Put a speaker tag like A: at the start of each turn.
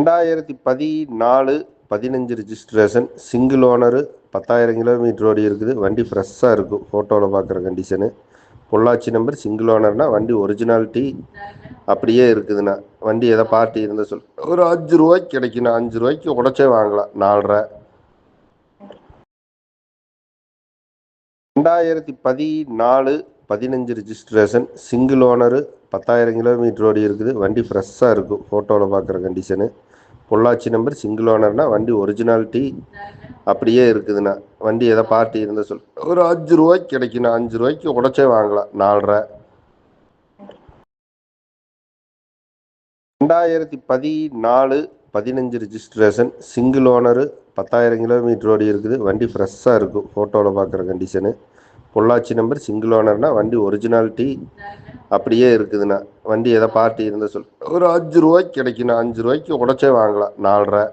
A: ரெண்டாயிரத்தி பதினாலு பதினஞ்சு ரிஜிஸ்ட்ரேஷன் சிங்கிள் ஓனரு பத்தாயிரம் கிலோமீட்டர் ஓடி இருக்குது. வண்டி ஃப்ரெஷ்ஷாக இருக்கும் ஃபோட்டோவில் பார்க்குற கண்டிஷனு பொள்ளாச்சி நம்பர் சிங்கிள் ஓனர்னால் வண்டி ஒரிஜினாலிட்டி அப்படியே இருக்குதுண்ணா. வண்டி எதை பார்ட்டி இருந்தால் சொல் ஒரு அஞ்சு ரூபாய்க்கு கிடைக்குண்ணா. அஞ்சு ரூபாய்க்கு உடச்சே வாங்கலாம் நாலரை. ரெண்டாயிரத்தி பதினாலு பதினஞ்சு ரிஜிஸ்ட்ரேஷன் சிங்கிள் ஓனரு பத்தாயிரம் கிலோமீட்டர் ஓடி இருக்குது. வண்டி ஃப்ரெஷ்ஷாக இருக்கும். ஃபோட்டோவில் பார்க்குற கண்டிஷனு பொள்ளாச்சி நம்பர் சிங்கிள் ஓனர்னால் வண்டி ஒரிஜினாலிட்டி அப்படியே இருக்குதுண்ணா. வண்டி எதை பார்ட்டி இருந்தால் சொல். ஒரு அஞ்சு ரூபாய்க்கு கிடைக்குண்ணா. அஞ்சு ரூபாய்க்கு உடச்சே வாங்கலாம். நாலரை. ரெண்டாயிரத்தி பதினாலு பதினஞ்சு ரிஜிஸ்ட்ரேஷன் சிங்கிள் ஓனரு பத்தாயிரம் கிலோமீட்டர் ஓடி இருக்குது. வண்டி ஃப்ரெஷ்ஷாக இருக்கும். ஃபோட்டோவில் பார்க்குற கண்டிஷனு பொள்ளாச்சி நம்பர் சிங்கிள் ஓனர்னா வண்டி ஒரிஜினாலிட்டி அப்படியே இருக்குதுண்ணா. வண்டி எதை பார்ட்டி இருந்தால் சொல். ஒரு அஞ்சு ரூபாய்க்கு கிடைக்குண்ணா. அஞ்சு ரூபாய்க்கு உடச்சே வாங்கலாம். நாலரை.